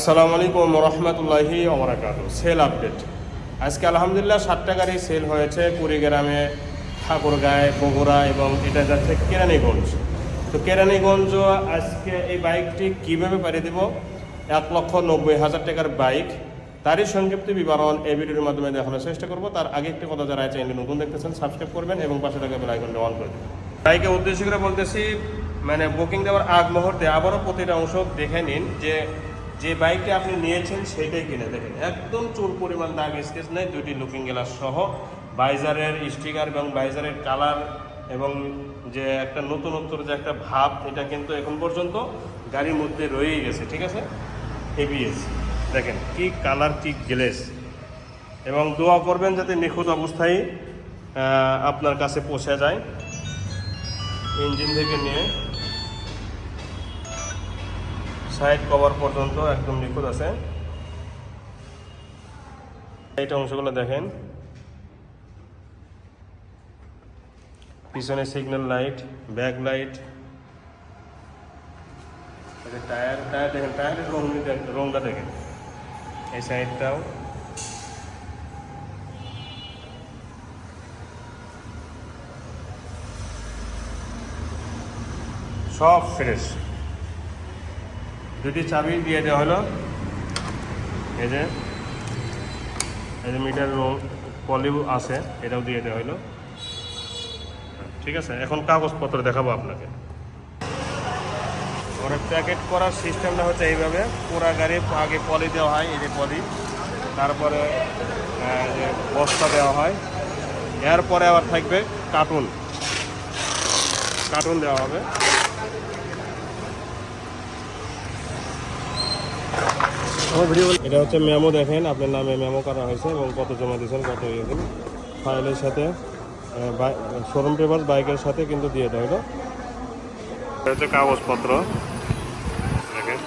আসসালামু আলাইকুম রহমতুল্লাহি সেল আপডেট। আজকে আলহামদুলিল্লাহ ষাটটা গাড়ি সেল হয়েছে কুড়িগ্রামে, ঠাকুরগাঁয়, বগুড়া এবং এটা যাচ্ছে কেরানীগঞ্জ। তো কেরানীগঞ্জ আজকে এই বাইকটি কীভাবে পাঠিয়ে দেব? এক লক্ষ নব্বই হাজার টাকার বাইক। তারই সংক্ষিপ্ত বিবরণ এই ভিডিওর মাধ্যমে দেখানোর চেষ্টা করব। তার আগে একটি কথা যারা চ্যানেল নতুন দেখতেছেন সাবস্ক্রাইব করবেন এবং পাশে থাকা বেল আইকনটা অন করে দেবেন। বাইকে উদ্দেশ্য করে বলতেছি মানে বুকিং দেওয়ার আগ মুহূর্তে আবারও প্রতিটা অংশ দেখে নিন যে যে বাইকটি আপনি নিয়েছেন সেটাই কিনে দেখেন। একদম চুল পরিমাণ দাগ স্কেচ নেই দুটি লুকিং গ্লাস সহ। বাইজারের স্টিকার এবং বাইজারের কালার এবং যে একটা নতুনত্বর যে একটা ভাব, এটা কিন্তু এখন পর্যন্ত গাড়ির মধ্যে রয়েই গেছে, ঠিক আছে? এবিএস দেখেন কি কালার কি গ্লেস এবং দোয়া করবেন যাতে নিখুঁত অবস্থায় আপনার কাছে পৌঁছে যায়। ইঞ্জিন থেকে নিয়ে সাইড কভার পর্যন্ত একদম নিখুঁত আছে। এইটা অংশগুলো দেখেন। পিছনে signal light back light tyre tyre দেখেন টায়ারের রং রংটা দেখেন। এই সাইডটাও সব ফ্রেশ দুটি চাবি দিয়ে দেওয়া হলো। এই যে এই যে মিটার পলিউ আছে, এটাও দিয়ে দেওয়া হলো। ঠিক আছে, এখন কাগজপত্র দেখাবো আপনাকে। ওরা প্যাকেট করার সিস্টেমটা হচ্ছে এইভাবে। পুরা গাড়ি আগে পলি দেওয়া হয়, এই যে পলি। তারপরে যে বস্তা দেওয়া হয়। এরপরে আবার থাকবে কার্টুন। কার্টুন দেওয়া হবে। এটা হচ্ছে মেমো দেখেন, আপনার নামে মেমো করা হয়েছে এবং কত জমা দিয়েছেন, কত ইয়ে দিন ফাইলের সাথে শোরুম পেপার বাইকের সাথে কিন্তু দিয়ে দেয় এটা হচ্ছে কাগজপত্র। দেখেন।